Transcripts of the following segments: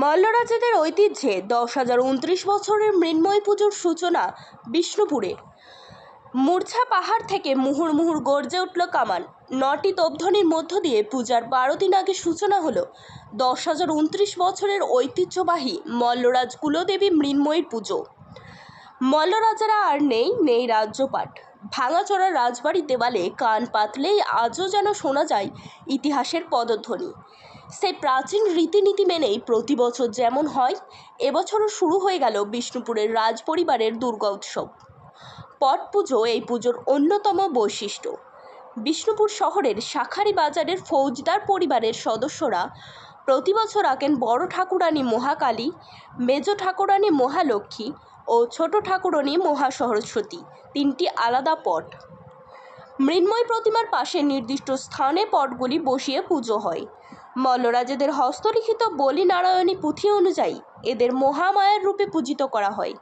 মল্লরাজাদের ঐতিহ্যে দশ হাজার উনত্রিশ বছরের মৃন্ময় পুজোর সূচনা বিষ্ণুপুরে মূর্ছা পাহাড় থেকে মুহুর মুহুর গর্জে উঠল কামান নটি তোপধ্বনির মধ্য দিয়ে পূজার বারো দিন আগে সূচনা হলো। দশ হাজার উনত্রিশ বছরের ঐতিহ্যবাহী মল্লরাজ কুলদেবী মৃন্ময়ীর পুজো। মল্লরাজারা আর নেই নেই রাজ্যপাট। ভাঙাচোরা রাজবাড়ির দেওয়ালে কান পাতলেই আজও যেন শোনা যায় ইতিহাসের পদধ্বনি। সেই প্রাচীন রীতিনীতি মেনেই প্রতি বছর যেমন হয়, এবছরও শুরু হয়ে গেল বিষ্ণুপুরের রাজ পরিবারের দুর্গা উৎসব। পট পুজো এই পুজোর অন্যতম বৈশিষ্ট্য। বিষ্ণুপুর শহরের শাখারি বাজারের ফৌজদার পরিবারের সদস্যরা প্রতি বছর আঁকেন বড় ঠাকুরানী মহাকালী, মেজ ঠাকুরানী মহালক্ষ্মী ও ছোট ঠাকুরানী মহাসরস্বতী, তিনটি আলাদা পট। মৃন্ময় প্রতিমার পাশে নির্দিষ্ট স্থানে পটগুলি বসিয়ে পুজো হয়। মল্লরাজেদের হস্তলিখিত বলি নারায়ণী পুঁথি অনুযায়ী এদের মহামায়ার রূপে পূজিত করা হয়।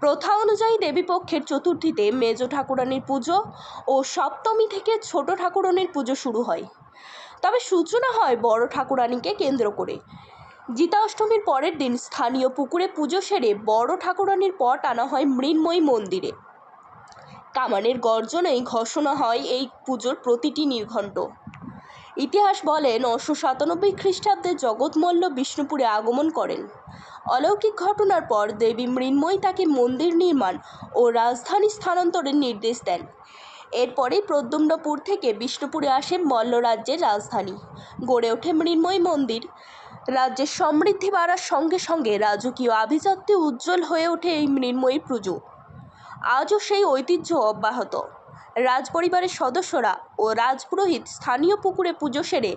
প্রথা অনুযায়ী দেবীপক্ষের চতুর্থীতে মেজ ঠাকুরানীর পুজো ও সপ্তমী থেকে ছোট ঠাকুরানীর পুজো শুরু হয়। তবে সূচনা হয় বড় ঠাকুরানীকে কেন্দ্র করে। জিতা অষ্টমীর পরের দিন স্থানীয় পুকুরে পুজো সেরে বড় ঠাকুরানীর পট আনা হয় মৃন্ময়ী মন্দিরে। কামানের গর্জনেই ঘোষণা হয় এই পুজোর প্রতিটি নির্ঘণ্ট। ইতিহাস বলে নশো সাতানব্বই খ্রিস্টাব্দে জগৎমল্ল বিষ্ণুপুরে আগমন করেন। অলৌকিক ঘটনার পর দেবী মৃন্ময়ী তাকে মন্দির নির্মাণ ও রাজধানী স্থানান্তরের নির্দেশ দেন। এরপরেই প্রদ্যুম্নপুর থেকে বিষ্ণুপুরে আসে মল্ল রাজ্যের রাজধানী। গড়ে ওঠে মৃন্ময় মন্দির। রাজ্যের সমৃদ্ধি বাড়ার সঙ্গে সঙ্গে রাজকীয় আভিজাত্যে উজ্জ্বল হয়ে ওঠে এই মৃন্ময়ী পুজো। আজও সেই ঐতিহ্য অব্যাহত। রাজপরিবারের সদস্যরা ও রাজপুরোহিত স্থানীয় পুকুরে পুজো সেরে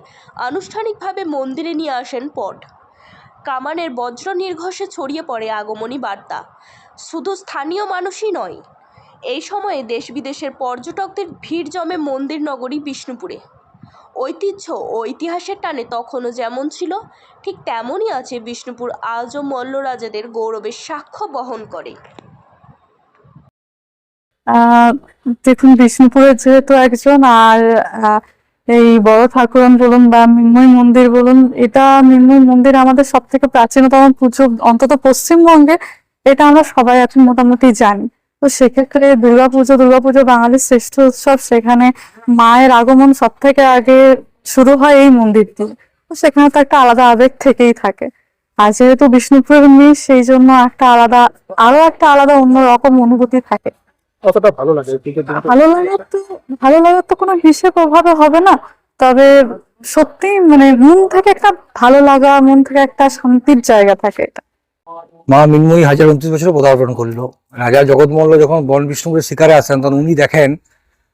আনুষ্ঠানিকভাবে মন্দিরে নিয়ে আসেন পট। কামানের বজ্র নির্ঘোষে ছড়িয়ে পড়ে আগমনী বার্তা। শুধু স্থানীয় মানুষই নয়, এই সময়ে দেশ বিদেশের পর্যটকদের ভিড় জমে মন্দির নগরী বিষ্ণুপুরে। ঐতিহ্য ও ইতিহাসের টানে তখনও যেমন ছিল, ঠিক তেমনই আছে বিষ্ণুপুর আজও মল্লরাজাদের গৌরবের সাক্ষ্য বহন করে। দেখুন বিষ্ণুপুরের যেহেতু একজন আর এই বড় ঠাকুরন বলুন বা মৃন্ময় মন্দির বলুন, এটা মৃন্ময় মন্দির আমাদের সব থেকে প্রাচীনতম পুজো, অন্তত পশ্চিমবঙ্গে, এটা আমরা সবাই এখন মোটামুটি জানি। তো সেক্ষেত্রে দুর্গাপুজো দুর্গাপুজো বাঙালির শ্রেষ্ঠ উৎসব, সেখানে মায়ের আগমন সব থেকে আগে শুরু হয় এই মন্দির দিয়ে তো সেখানে তো একটা আলাদা আবেগ থেকেই থাকে। আর যেহেতু বিষ্ণুপুরের মেয়ে, সেই জন্য একটা আলাদা আরও একটা আলাদা অন্যরকম অনুভূতি থাকে। কতটা ভালো লাগে? ভালো লাগার তো ভালো লাগার তো কোনো হিসেব ওভাবে হবে না তবে সত্যি মানে মন থেকে একটা ভালো লাগা মন থেকে একটা শান্তির জায়গা থাকে এটা। মা মিনময়ী হাজার উনত্রিশ বছরে পদার্পণ করল। রাজা জগৎমল্ল যখন বন বিষ্ণুপুরের শিকারে আসেন তখন উনি দেখেন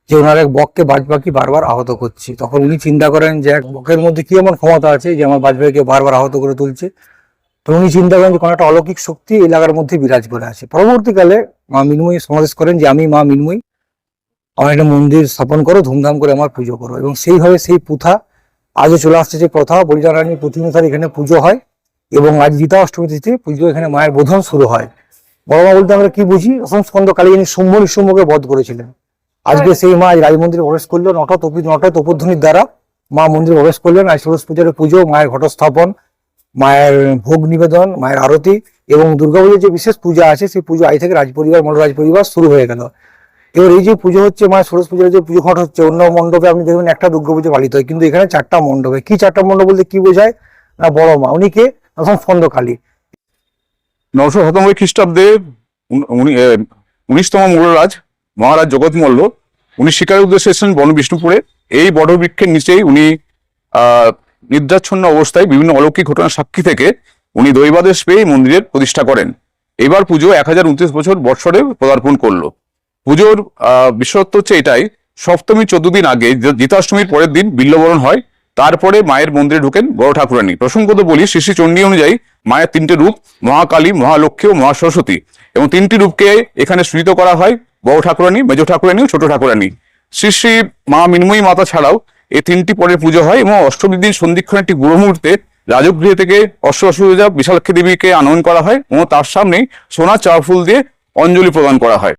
যে ওনার এক বককে বাজপাখি বারবার আহত করছে। তখন উনি চিন্তা করেন যে এক বকের মধ্যে কি এমন ক্ষমতা আছে যে আমার বাজপাখিকে বারবার আহত করে তুলছে। তো উনি চিন্তা করেন যে কোনো একটা অলৌকিক শক্তি এলাকার মধ্যে বিরাজ করে আছে। পরবর্তীকালে মা মিনময়ী সমাবেশ করেন যে, আমি মা মিনময়ী, আমার একটা মন্দির স্থাপন করো, ধুমধাম করে আমার পুজো করো। এবং সেইভাবে সেই প্রথা আজও চলে আসছে, যে প্রথা বলিদারানী অনুসারে এখানে পুজো হয় এবং আজ গীতা অষ্টমী তিথি পুজো এখানে মায়ের বোধন শুরু হয়। বড় মা বলতে আমরা কি বুঝি? অসম স্কন্দ কালী যিনি শুম্ভ নিশুম্ভকে বধ করেছিলেন। আজকে সেই মা আজ রাজ মন্দিরে প্রবেশ করল নটা তপি নটা তপধ্বনির দ্বারা মা মন্দিরে প্রবেশ করলেন। আজ ষোড়শ পূজার পুজো, মায়ের ঘটস্থাপন মায়ের ভোগ নিবেদন, মায়ের আরতি এবং দুর্গাপুজোর যে বিশেষ পূজা আছে, সেই পুজো আজ থেকে রাজপরিবার মন্ডল রাজপরিবার শুরু হয়ে গেল। এবার এই যে পুজো হচ্ছে মায়ের ষোড়শ পুজোর যে পুজো ঘট হচ্ছে, অন্য মণ্ডপে আপনি দেখবেন একটা দুর্গাপুজো পালিত হয়, কিন্তু এখানে চারটা মণ্ডপে। কি চারটা মণ্ডপ বলতে কি বোঝায়? না, বড় মা, উনি কে? তখন নশো শতানব্বই খ্রিস্টাব্দে উনিশতম মূলরাজ মহারাজ জগৎ মল্ল, উনি শিকারের উদ্দেশ্যে এসেছেন বন বিষ্ণুপুরে এই বটবৃক্ষের নিচেই উনি, আহ নিদ্রাচ্ছন্ন অবস্থায় বিভিন্ন অলৌকিক ঘটনার সাক্ষী থেকে উনি দৈবাদেশ পেয়ে মন্দিরের প্রতিষ্ঠা করেন। এবার পুজো এক হাজার উনত্রিশ বছর বৎসরে পদার্পণ করল। পুজোর বিশেষত্ব হচ্ছে এটাই সপ্তমী চোদ্দ দিন আগে জিতাষ্টমীর পরের দিন বিল্লবরণ হয়, তারপরে মায়ের মন্দিরে ঢুকেন বড় ঠাকুরানী প্রসঙ্গত বলি শ্রী চণ্ডী অনুযায়ী মায়ের তিনটে রূপ, মহাকালী, মহালক্ষ্মী ও মহাসরস্বতী এবং তিনটি রূপকে এখানে সৃজিত করা হয় বড় ঠাকুরানী মেজ ঠাকুরানী ও ছোট ঠাকুরানী শ্রী শ্রী মা মিনময়ী মাতা ছাড়াও এই তিনটি পরের পুজো হয় এবং অষ্টমীর দিন সন্ধিক্ষণ একটি গুরু মুহূর্তে রাজগৃহ থেকে অষ্টআশুজা বিশালক্ষী দেবীকে আনয়ন করা হয় এবং তার সামনেই সোনা চার ফুল দিয়ে অঞ্জলি প্রদান করা হয়।